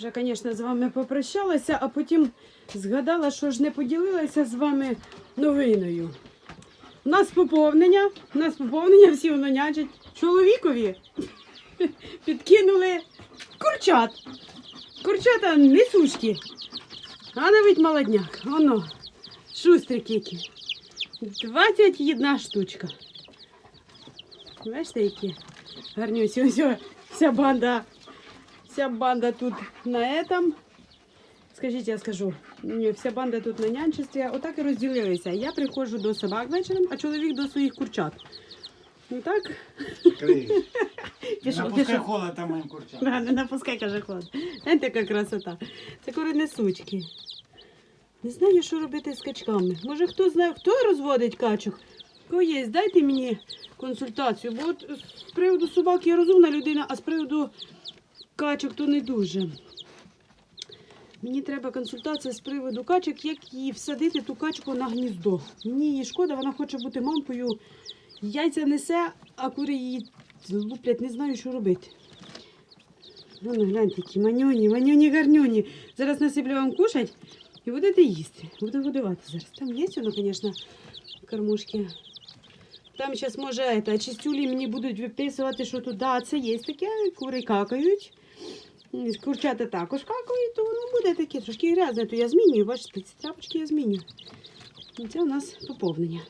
Вже, звісно, з вами попрощалася, а потім згадала, що ж не поділилася з вами новиною. У нас поповнення, у нас поповнення, всі воно нячать. Чоловікові підкинули курчат. Курчата несушки. А навіть молодняк. Воно, шустрик який. 21 штучка. Бачите, які гарнюсі. Ось вся банда Вся банда тут на этом. Скажіть, я скажу. Вся банда тут на нянчестві. Отак і розділилися. Я приходжу до собак вечором, а чоловік до своїх курчат. Ну так, пішов, Напускай пішов. холод там моїм курчам. Да, не напускай, каже хлоп. Гляньте, яка красота. Це коренесучки. Не знаю, що робити з качками. Може, хто знає, хто розводить качок? Кого є, дайте мені консультацію. Бо от з приводу собак я розумна людина, а з приводу качок то не дуже. Мені треба консультація з приводу качок, як її всадити ту качку на гніздо. Мені її шкода, вона хоче бути мампою. Яйця несе, а кури її луплять, не знаю, що робити. Ну, ну гляньте, які манюні, манюні. Зараз насиплю вам кушать і будете їсти. Буду годувати зараз. Там є воно, звісно, кормушки. Там зараз може чистюлі мені будуть виписувати, що тут, да, це є таке, кури какають. Курчата також какають, то воно буде таке трошки грязне, то я змінюю, бачите, ці тряпочки я змінюю. Це у нас поповнення.